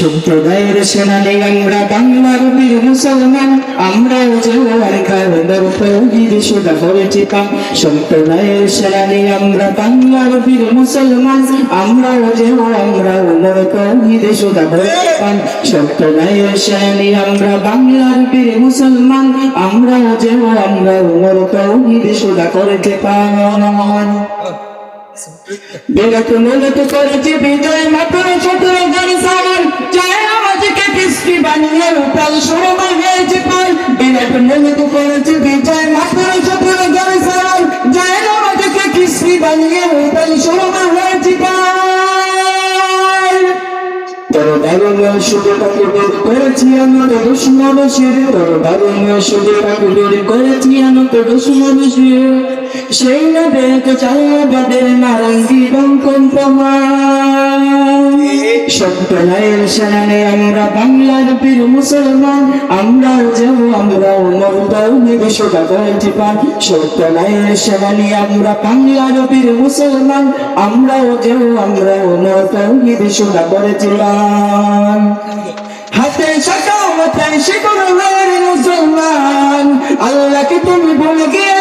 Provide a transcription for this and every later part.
সম্প্রদায়ের সেনানি আমরা বাংলার বীর মুসলমান আমরা জোয়ার খাওয়ার তৌহিদ সুদা করেছি পান সম্প্রদায়ের সেনানি আমরা বাংলার বীর মুসলমান আমরা যেও আমরা উমর তৌহিদ সুদা করেছি পান সম্প্রদায়ের সেনানি আমরা বাংলার বীর মুসলমান আমরা যেও আমরা উমর তৌহিদ সুদা করেছি পান বিরাট মূলত করেছে বিজয় মাত্র ছোট গান সামান জয় আমাদেরকে কৃষ্টি বানিয়ে প্রাণ সরমান হয়েছে পাই বিরাট মূলত করেছে বিজয় মাত্র ছোট গান সামান জয় আমাদেরকে কৃষ্টি বানিয়ে প্রাণ সরমান হয়েছে পাই তোর দারুণ শুধু তাকে বের করেছি আমার দুশ্মনসের তোর দারুণ শুধু তাকে বের করেছি আমার দুশ্মনসের সেই না বেক চাঁদের নারঙ্গি সেনানে আমরা বাংলার বীর মুসলমান, আমরা যাব আমরা উমর তৌহিদ সোজা পান আমরা বাংলার বীর মুসলমান, আমরাও যাব আমরা উমর তৌহিদ সোজা হাতে মাথায় মুসলমান, আল্লাহকে তুমি ভুলে গিয়ে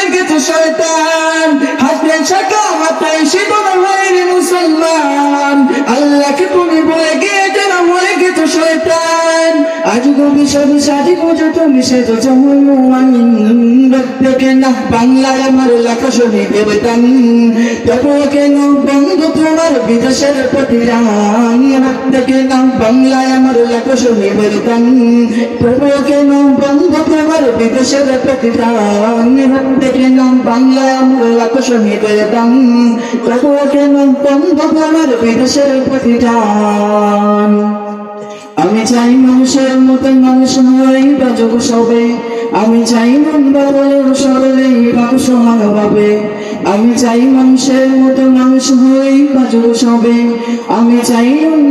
হয়ে গেছো শয়তান। হাতে শাখা মাথায় শিকড় হয়ে মুসলমান। আল্লাহকে তুমি বলে শয়তান আজ গবি সবই সাজি বুঝো তুমি সে তো দেখে না বাংলায় আমার লেখা শুনি দেবতান। তবু কেন বন্ধু তোমার বিদেশের প্রতি রান দেখে না বাংলায় আমার লেখা শুনি বেরতান তবু কেন বন্ধু তোমার বিদেশের প্রতি রান দেখে না বাংলায় আমার লেখা শুনি বেরতান তবু কেন বন্ধু তোমার বিদেশের প্রতি রান আমি চাই মানুষের মতো মানুষ হই বাজব সবে। আমি চাই মন বদলের সরলে মানুষ ভালোভাবে আমি চাই মানুষের মতো মানুষ হই বাজব সবে। আমি চাই মন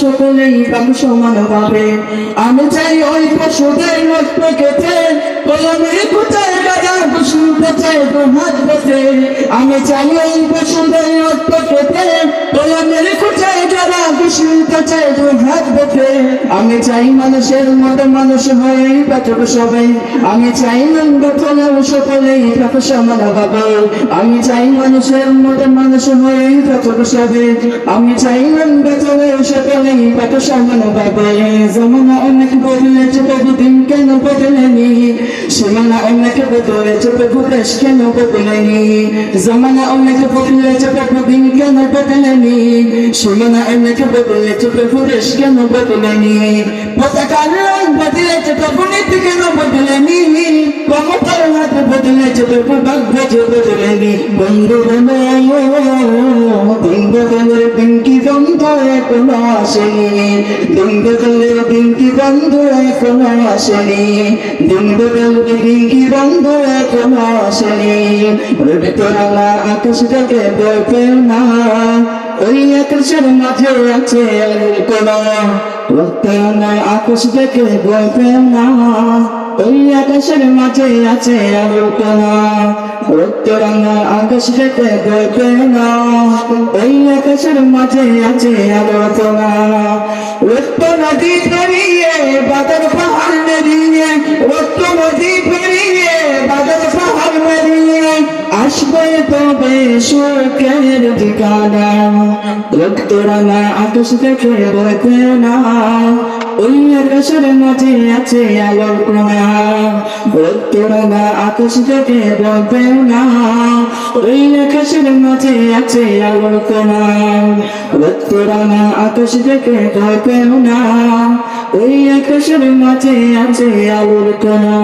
সকলেই মানুষ ভালোভাবে আমি চাই ওই পশুদের রক্ত কেটে কোথায় রাজা শুনতে চাই আমি চাই ওই পশুদের কেটে আমি চাই মানুষের মতো মানুষ হয়ে বাঁচব সবাই। আমি চাই মন গঠনের সকলেই তাকে সমান ভাবে আমি চাই মানুষের মতো মানুষ হয়ে বাঁচব সবাই। আমি চাই সমান ভাবে জমানা অনেক দিন কেন বদলেনি? সীমানা অনেক বদলেছে তবু দেশ কেন বদলেনি? জমানা অনেক বদলেছে তবু দিন কেন বদলেনি? সীমানা অনেক বদলেছে তবু দেশ কেন বদলেনি? পতাকার রং বদলেছে তবু নীতি কেন বদলেনি ক্ষমতার হাত বদলেছে তবু ভাগ্য যে বদলেনি বন্ধু বন্ধুর দিনটি বন্ধ এখনও আসেনি। বন্ধু বন্ধুর দিনটি বন্ধ এখনও আসেনি। বন্ধু বন্ধুর দিনটি বন্ধ এখনও আসেনি। তোরা আকাশ থেকে বই না। ওই আকাশের মাঝে আছে কোনা রক্তানা আকাশ থেকে বই না। ওই আকাশের মাঝে আছে আলোর কোনা রক্তরাঙা আকাশ থেকে বই পেও না ওই আকাশের মাঝে আছে আলোর কোনা রক্ত নদী পেরিয়ে বাদর পাহাড় মেরিয়ে রক্ত নদী পেরিয়ে বাদর পাহাড় মেরিয়ে আসবে তবে সুখের ঠিকানা রক্তরাঙা আকাশ থেকে বইতে না ওই আকাশের মাঝে আছে আলোর কোনা রক্তরাঙা আকাশ থেকে বইতে না ওই আকাশের মাঝে আছে আলোর কোনা রক্তরাঙা আকাশ থেকে বইতে না ওই আকাশের মাঝে আছে আলোর কোনা